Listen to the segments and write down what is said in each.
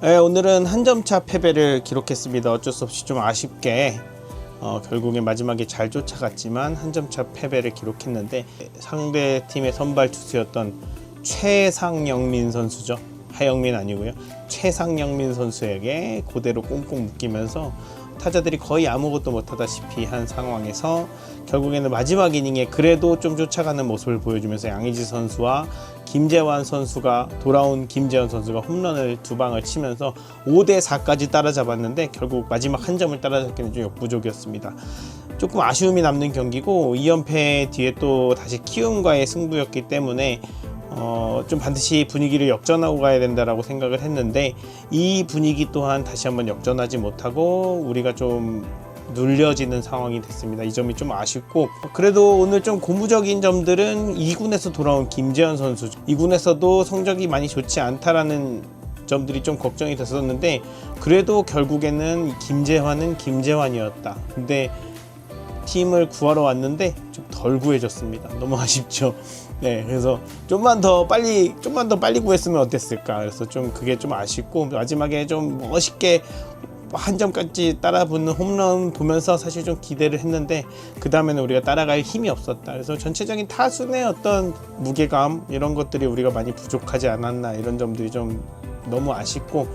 네, 오늘은 한 점차 패배를 기록했습니다. 어쩔 수 없이 좀 아쉽게 어, 결국에 마지막에 잘 쫓아갔지만 한 점 차 패배를 기록했는데 상대 팀의 선발 투수였던 최상영민 선수죠. 하영민 아니고요. 최상영민 선수에게 그대로 꽁꽁 묶이면서 타자들이 거의 아무것도 못하다시피 한 상황에서 결국에는 마지막 이닝에 그래도 좀 쫓아가는 모습을 보여주면서 양의지 선수와 김재환 선수가 돌아온 김재환 선수가 홈런을 두 방을 치면서 5대 4까지 따라잡았는데 결국 마지막 한 점을 따라잡기는 좀 역부족이었습니다. 조금 아쉬움이 남는 경기고 2연패 뒤에 또 다시 키움과의 승부였기 때문에 어, 좀 반드시 분위기를 역전하고 가야 된다라고 생각을 했는데 이 분위기 또한 다시 한번 역전하지 못하고 우리가 좀 눌려지는 상황이 됐습니다. 이 점이 좀 아쉽고 그래도 오늘 좀 고무적인 점들은 2군에서 돌아온 김재현 선수 2군에서도 성적이 많이 좋지 않다라는 점들이 좀 걱정이 됐었는데 그래도 결국에는 김재환은 김재환이었다. 근데 팀을 구하러 왔는데 좀 덜 구해졌습니다. 너무 아쉽죠. 네, 그래서 좀만 더 빨리 좀만 더 빨리 구했으면 어땠을까. 그래서 좀 그게 좀 아쉽고 마지막에 좀 멋있게 한 점까지 따라 붙는 홈런 보면서 사실 좀 기대를 했는데 그 다음에는 우리가 따라갈 힘이 없었다. 그래서 전체적인 타순의 어떤 무게감 이런 것들이 우리가 많이 부족하지 않았나 이런 점들이 좀 너무 아쉽고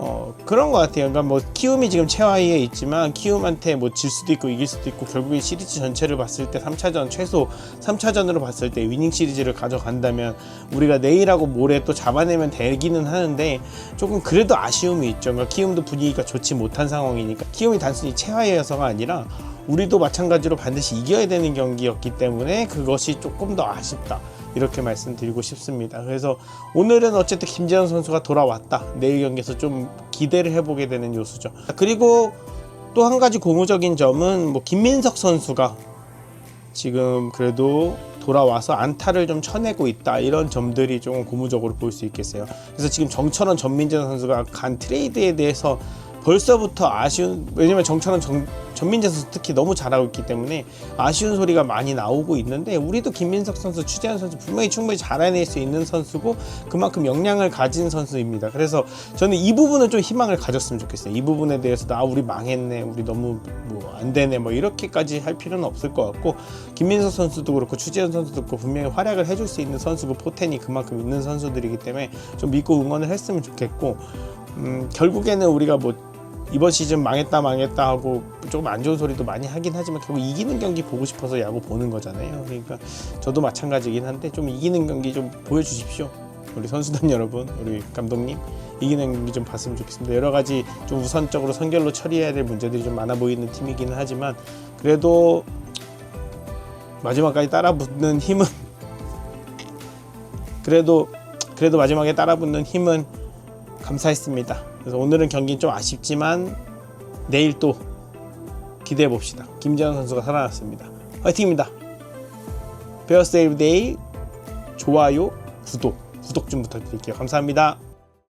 어 그런 것 같아요. 그러니까 뭐 키움이 지금 최하위에 있지만 키움한테 뭐 질 수도 있고 이길 수도 있고 결국에 시리즈 전체를 봤을 때 3차전 최소 3차전으로 봤을 때 위닝 시리즈를 가져간다면 우리가 내일하고 모레 또 잡아내면 되기는 하는데 조금 그래도 아쉬움이 있죠. 그러니까 키움도 분위기가 좋지 못한 상황이니까 키움이 단순히 최하위여서가 아니라 우리도 마찬가지로 반드시 이겨야 되는 경기였기 때문에 그것이 조금 더 아쉽다. 이렇게 말씀드리고 싶습니다. 그래서 오늘은 어쨌든 김재현 선수가 돌아왔다. 내일 경기에서 좀 기대를 해보게 되는 요소죠. 그리고 또 한 가지 고무적인 점은 뭐 김민석 선수가 지금 그래도 돌아와서 안타를 좀 쳐내고 있다 이런 점들이 좀 고무적으로 볼 수 있겠어요. 그래서 지금 정철원 전민재 선수가 간 트레이드에 대해서 벌써부터 아쉬운 왜냐면 정철원 정, 전민재 선수 특히 너무 잘하고 있기 때문에 아쉬운 소리가 많이 나오고 있는데 우리도 김민석 선수, 추재현 선수 분명히 충분히 잘해낼 수 있는 선수고 그만큼 역량을 가진 선수입니다. 그래서 저는 이 부분은 좀 희망을 가졌으면 좋겠어요. 이 부분에 대해서도 아 우리 망했네, 우리 너무 뭐 안 되네, 뭐 이렇게까지 할 필요는 없을 것 같고 김민석 선수도 그렇고 추재현 선수도 그렇고 분명히 활약을 해줄 수 있는 선수고 포텐이 그만큼 있는 선수들이기 때문에 좀 믿고 응원을 했으면 좋겠고 음, 결국에는 우리가 뭐 이번 시즌 망했다 망했다 하고 조금 안 좋은 소리도 많이 하긴 하지만 결국 이기는 경기 보고 싶어서 야구 보는 거잖아요. 그러니까 저도 마찬가지긴 한데 좀 이기는 경기 좀 보여주십시오. 우리 선수단 여러분, 우리 감독님 이기는 경기 좀 봤으면 좋겠습니다. 여러 가지 좀 우선적으로 선결로 처리해야 될 문제들이 좀 많아 보이는 팀이기는 하지만 그래도 마지막까지 따라붙는 힘은 그래도 그래도 마지막에 따라붙는 힘은 감사했습니다. 그래서 오늘은 경기는 좀 아쉽지만 내일 또 기대해 봅시다. 김재현 선수가 살아났습니다. 화이팅입니다. 베어스 에브데이 좋아요, 구독, 구독 좀 부탁드릴게요. 감사합니다.